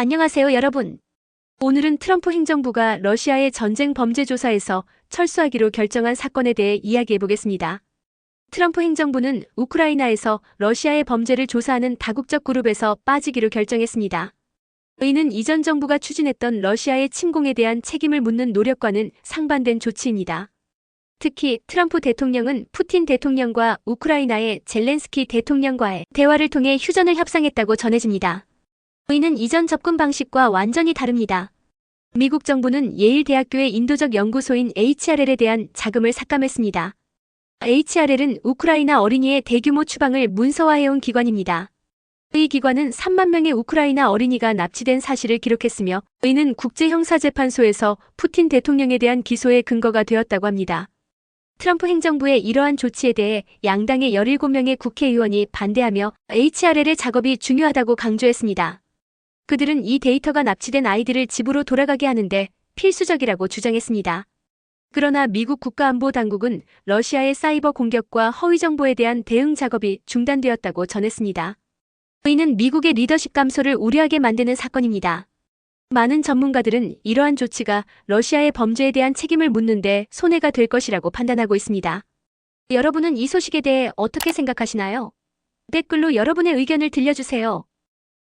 안녕하세요, 여러분. 오늘은 트럼프 행정부가 러시아의 전쟁 범죄 조사에서 철수하기로 결정한 사건에 대해 이야기해 보겠습니다. 트럼프 행정부는 우크라이나에서 러시아의 범죄를 조사하는 다국적 그룹에서 빠지기로 결정했습니다. 이는 이전 정부가 추진했던 러시아의 침공에 대한 책임을 묻는 노력과는 상반된 조치입니다. 특히 트럼프 대통령은 푸틴 대통령과 우크라이나의 젤렌스키 대통령과의 대화를 통해 휴전을 협상했다고 전해집니다. 이는 이전 접근 방식과 완전히 다릅니다. 미국 정부는 예일 대학교의 인도적 연구소인 HRL에 대한 자금을 삭감했습니다. HRL은 우크라이나 어린이의 대규모 추방을 문서화해온 기관입니다. 이 기관은 3만 명의 우크라이나 어린이가 납치된 사실을 기록했으며 이는 국제형사재판소에서 푸틴 대통령에 대한 기소의 근거가 되었다고 합니다. 트럼프 행정부의 이러한 조치에 대해 양당의 17명의 국회의원이 반대하며 HRL의 작업이 중요하다고 강조했습니다. 그들은 이 데이터가 납치된 아이들을 집으로 돌아가게 하는데 필수적이라고 주장했습니다. 그러나 미국 국가안보당국은 러시아의 사이버 공격과 허위 정보에 대한 대응 작업이 중단되었다고 전했습니다. 이는 미국의 리더십 감소를 우려하게 만드는 사건입니다. 많은 전문가들은 이러한 조치가 러시아의 범죄에 대한 책임을 묻는데 손해가 될 것이라고 판단하고 있습니다. 여러분은 이 소식에 대해 어떻게 생각하시나요? 댓글로 여러분의 의견을 들려주세요.